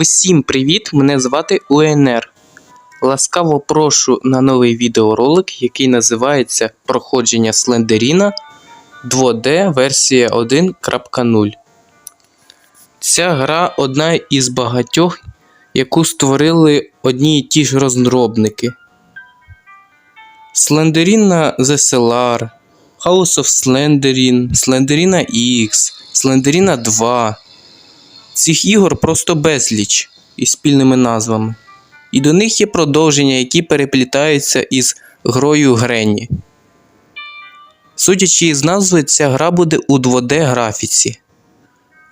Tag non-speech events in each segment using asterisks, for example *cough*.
Усім привіт! Мене звати УНР. Ласкаво прошу на новий відеоролик, який називається Проходження Слендеріна 2D версія 1.0. Ця гра одна із багатьох, яку створили одні й ті ж розробники. Слендеріна ZSLR, House of Slenderin, Slenderina X, Slenderina 2. Цих ігор просто безліч із спільними назвами. І до них є продовження, які переплітаються із грою Гренні. Судячи із назви, ця гра буде у 2D графіці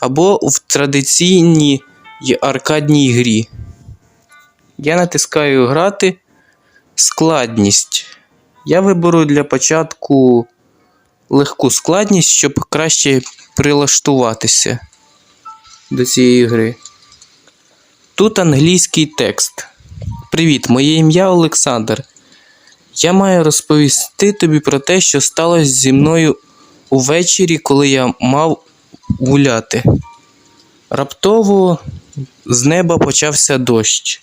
або в традиційній аркадній грі. Я натискаю грати складність. Я виберу для початку легку складність, щоб краще прилаштуватися до цієї гри. Тут англійський текст. Привіт, моє ім'я Олександр. Я маю розповісти тобі про те, що сталося зі мною увечері, коли я мав гуляти. Раптово з неба почався дощ.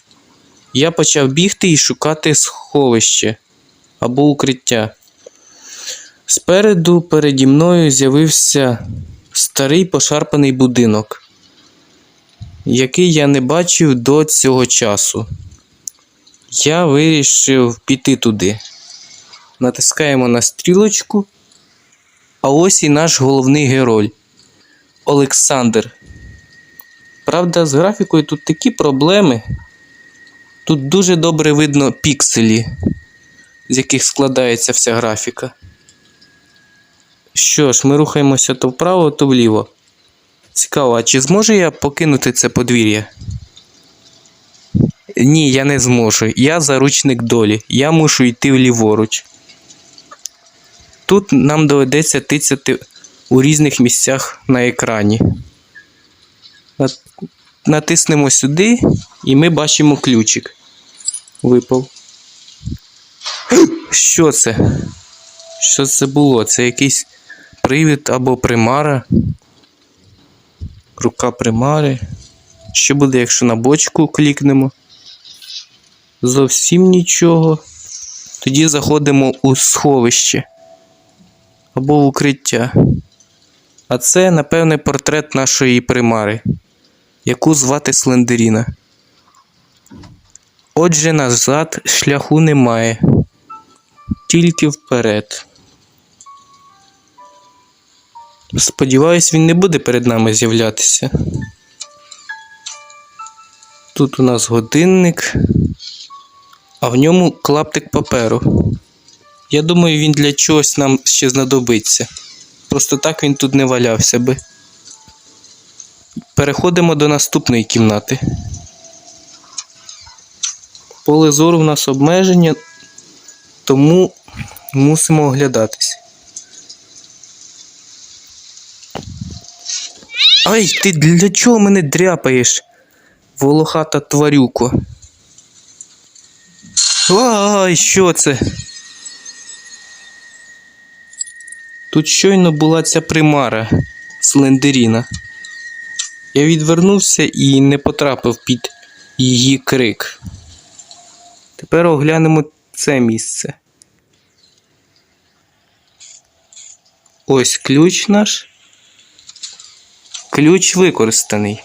Я почав бігти і шукати сховище або укриття. Спереду переді мною з'явився старий пошарпаний будинок який я не бачив до цього часу. Я вирішив піти туди. Натискаємо на стрілочку. А ось і наш головний герой Олександр. Правда, з графікою тут такі проблеми. Тут дуже добре видно пікселі, з яких складається вся графіка. Що ж, ми рухаємося то вправо, то вліво. Цікаво, а чи зможу я покинути це подвір'я? Ні, я не зможу. Я заручник долі. Я мушу йти вліворуч. Тут нам доведеться тицяти у різних місцях на екрані. Натиснемо сюди, і ми бачимо ключик. Випав. *gasps* Що це? Що це було? Це якийсь привід або примара? Рука примари. Що буде, якщо на бочку клікнемо? Зовсім нічого. Тоді заходимо у сховище або в укриття. А це, напевне, портрет нашої примари, яку звати Слендеріна. Отже, назад шляху немає, тільки вперед. Сподіваюсь, він не буде перед нами з'являтися. Тут у нас годинник, а в ньому клаптик паперу. Я думаю, він для чогось нам ще знадобиться. Просто так він тут не валявся би. Переходимо до наступної кімнати. Поле зору в нас обмеження, тому мусимо оглядатись. Ай, ти для чого мене дряпаєш? Волохата тварюко. Ай, що це? Тут щойно була ця примара Слендеріна. Я відвернувся і не потрапив під її крик. Тепер оглянемо це місце. Ось ключ наш. Ключ використаний.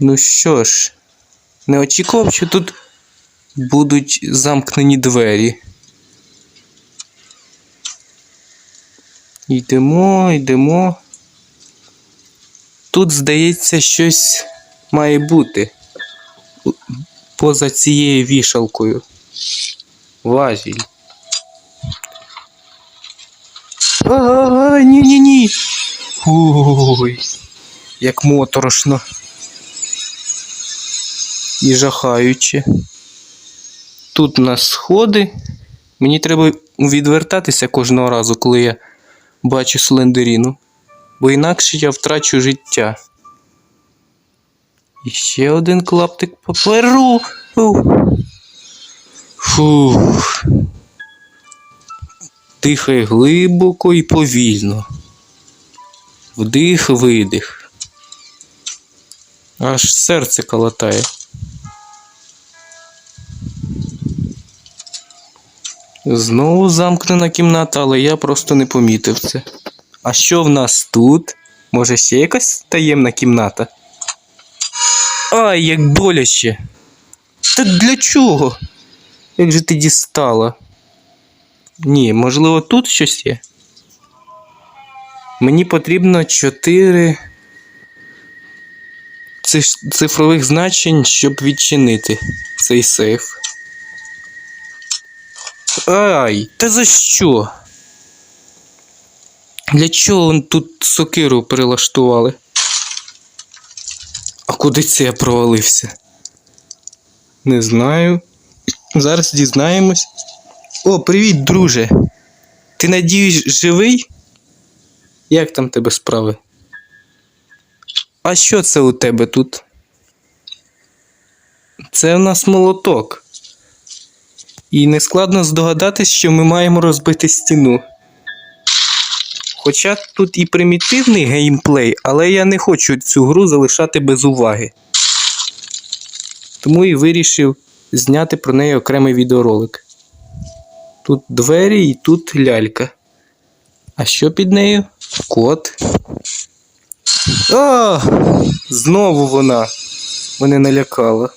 Ну що ж, не очікував, що тут будуть замкнені двері. Йдемо, йдемо. Тут, здається, щось має бути поза цією вішалкою. Важіль. А, ні-ні-ні. Ой, як моторошно. І жахаюче. Тут у нас сходи. Мені треба відвертатися кожного разу, коли я бачу слендеріну, бо інакше я втрачу життя. І ще один клаптик паперу. Ух. Фух. Дихай глибоко і повільно. Вдих, видих. Аж серце калатає. Знову замкнена кімната, але я просто не помітив це. А що в нас тут? Може ще якась таємна кімната? Ай, як боляче. Та для чого? Як же ти дістала? Ні, можливо, тут щось є. Мені потрібно 4 цифрових значень, щоб відчинити цей сейф. Ай, та за що? Для чого тут сокиру прилаштували? А куди це я провалився? Не знаю. Зараз дізнаємось. О, привіт, друже. Ти надіюсь, живий? Як там тебе справи? А що це у тебе тут? Це у нас молоток. І нескладно здогадатись, що ми маємо розбити стіну. Хоча тут і примітивний геймплей, але я не хочу цю гру залишати без уваги. Тому і вирішив зняти про неї окремий відеоролик. Тут двері і тут лялька. А що під нею? Кот. А! Знову вона мене налякала.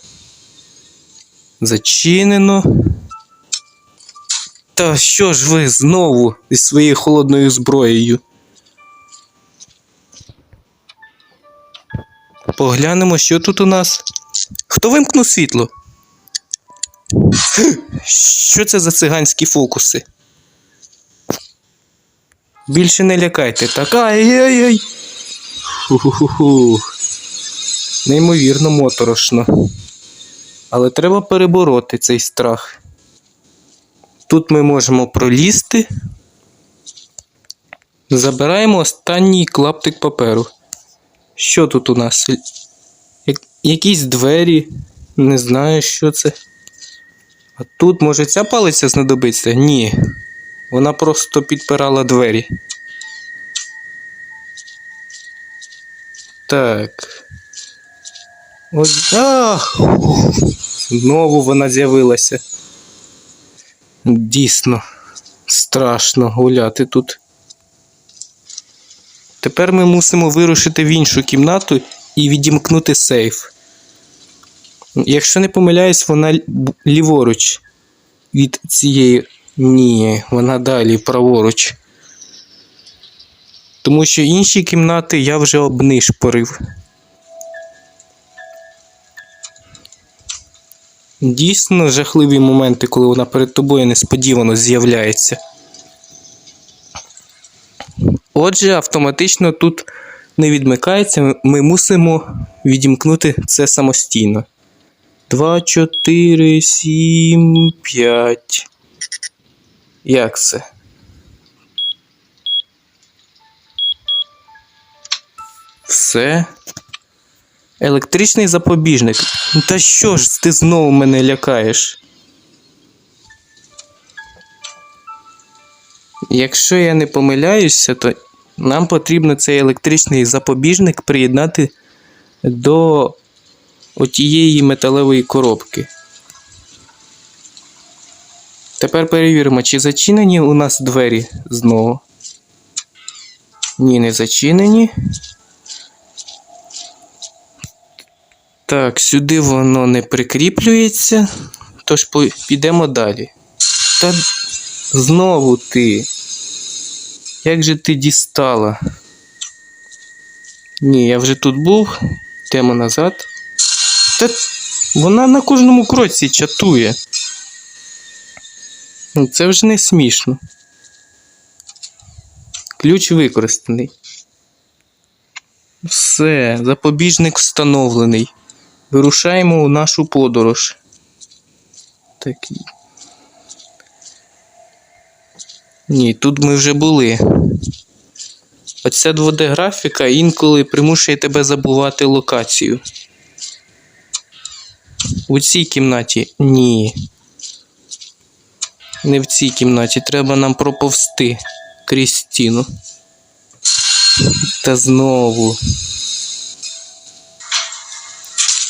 Зачинено. Та що ж ви знову зі своєю холодною зброєю? Поглянемо, що тут у нас. Хто вимкнув світло? Що це за циганські фокуси? Більше не лякайте, так? Ай-яй-яй! Неймовірно моторошно. Але треба перебороти цей страх. Тут ми можемо пролізти. Забираємо останній клаптик паперу. Що тут у нас? Якісь двері. Не знаю, що це. А тут, може, ця палиця знадобиться? Ні. Вона просто підпирала двері. Так. Ось. А! Знову вона з'явилася. Дійсно, страшно гуляти тут. Тепер ми мусимо вирушити в іншу кімнату і відімкнути сейф. Якщо не помиляюсь, вона ліворуч від цієї. Ні, вона далі праворуч. Тому що інші кімнати я вже обнишпорив. Дійсно жахливі моменти, коли вона перед тобою несподівано з'являється. Отже, автоматично тут не відмикається, ми- мусимо відімкнути це самостійно. 2, 4, 7, 5. Як це? Все. Електричний запобіжник. Та що ж ти знову мене лякаєш? Якщо я не помиляюся, то нам потрібно цей електричний запобіжник приєднати до отієї металевої коробки. Тепер перевіримо, чи зачинені у нас двері знову. Ні, не зачинені. Так, сюди воно не прикріплюється. Тож підемо далі. Та знову ти. Як же ти дістала? Ні, я вже тут був. Йдемо назад. Та вона на кожному кроці чатує. Ну, Це вже не смішно. Ключ використаний. Все, запобіжник встановлений. Вирушаємо у нашу подорож. Такий. Ні, тут ми вже були. Оця 2D-графіка інколи примушує тебе забувати локацію. У цій кімнаті ні. Не в цій кімнаті. Треба нам проповсти крізь стіну. Та знову.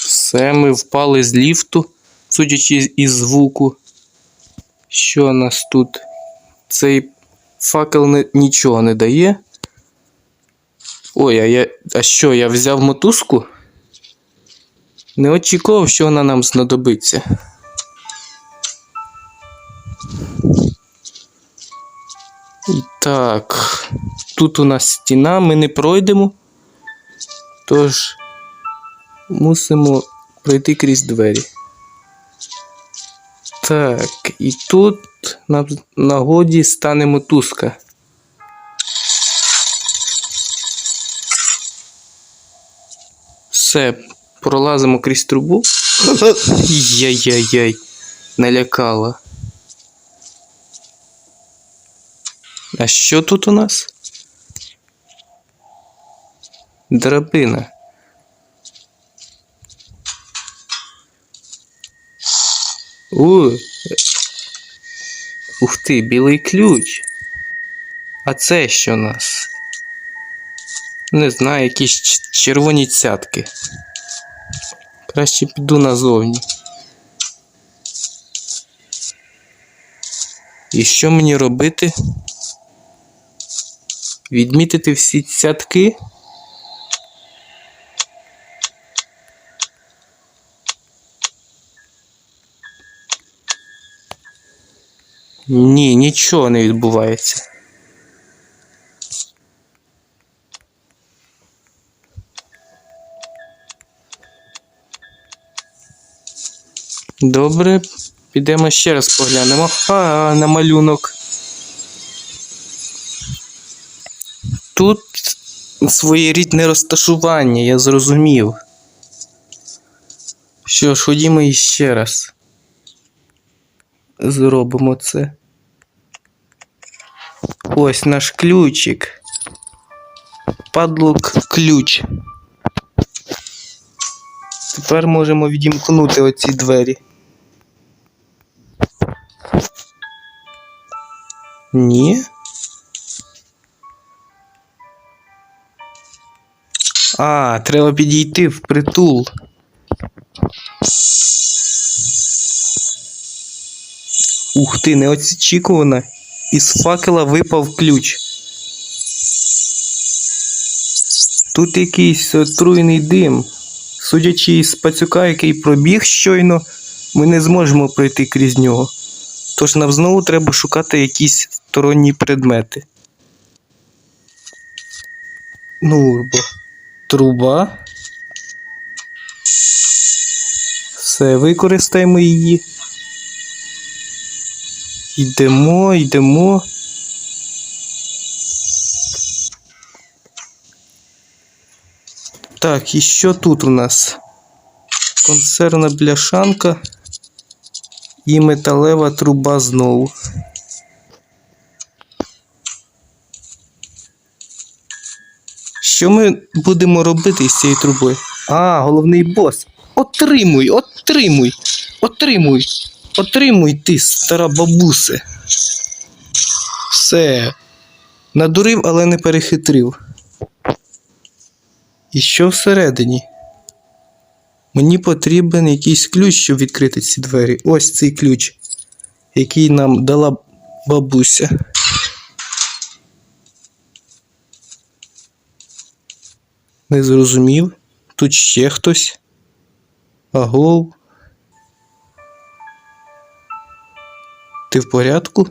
Все, ми впали з ліфту, судячи із звуку. Що у нас тут? Цей факел не, нічого не дає. Ой, а я. А що, я взяв мотузку? Не очікував, що вона нам знадобиться. І так, тут у нас стіна, ми не пройдемо. Тож мусимо пройти крізь двері. Так, і тут на нагоді стане мотузка. Все, пролазимо крізь трубу. *laughs* Яй-яй-яй, налякала. А що тут у нас? Драбина. У. Ух ти, білий ключ. А це що у нас? Не знаю, якісь червоні цятки. Краще піду назовні. І що мені робити? Відмітити всі цятки? Ні, нічого не відбувається. Добре, підемо ще раз поглянемо. А, на малюнок. Тут своєрідне розташування, я зрозумів. Що ж, ходімо іще раз. Зробимо це. Ось наш ключик. Падлок ключ. Тепер можемо відімкнути оці двері. Ні. А, треба підійти в притул. Ух ти, неочікувано. Із факела випав ключ. Тут якийсь отруйний дим. Судячи із пацюка, який пробіг щойно, ми не зможемо пройти крізь нього. Тож нам знову треба шукати якісь сторонні предмети. Ну, бо труба. Все, використаємо її. Йдемо, йдемо. Так, і що тут у нас? Консервна бляшанка і металева труба знову. Що ми будемо робити з цією трубою? А, головний бос. Отримуй, отримуй, отримуй, отримуй ти, стара бабусе. Все. Надурив, але не перехитрив. І що всередині? Мені потрібен якийсь ключ, щоб відкрити ці двері. Ось цей ключ, який нам дала бабуся. Не зрозумів. Тут ще хтось. Агов. Ти в порядку?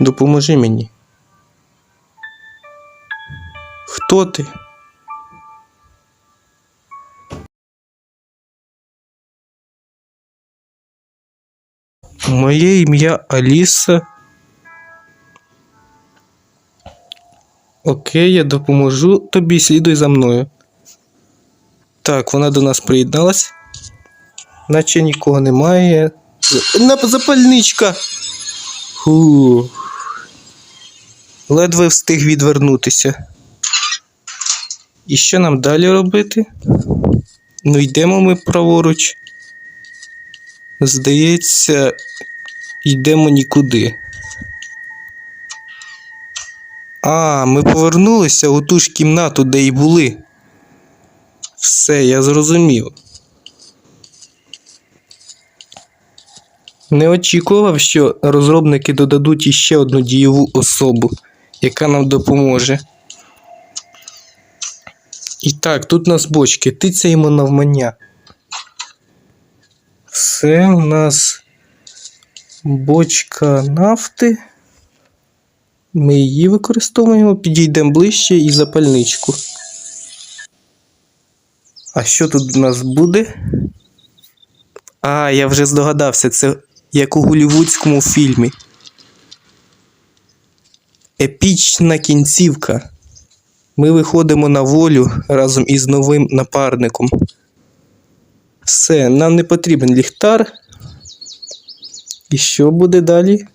Допоможи мені. Хто ти? Моє ім'я Аліса. Окей, я допоможу тобі, слідуй за мною. Так, вона до нас приєдналась. Наче нікого немає. Запальничка. Фу. Ледве встиг відвернутися. І що нам далі робити? Ну, йдемо ми праворуч. Здається, йдемо нікуди. А, ми повернулися у ту ж кімнату, де й були. Все, я зрозумів. Не очікував, що розробники додадуть іще одну дієву особу, яка нам допоможе. І так, тут у нас бочки, тицяємо навмання. Все, у нас бочка нафти. Ми її використовуємо, підійдемо ближче і запальничку. А що тут у нас буде? А, я вже здогадався, це як у голівудському фільмі. Епічна кінцівка. Ми виходимо на волю разом із новим напарником. Все, нам не потрібен ліхтар. І що буде далі?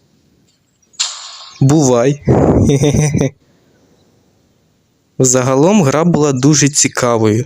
Бувай. *laughs* Загалом гра була дуже цікавою.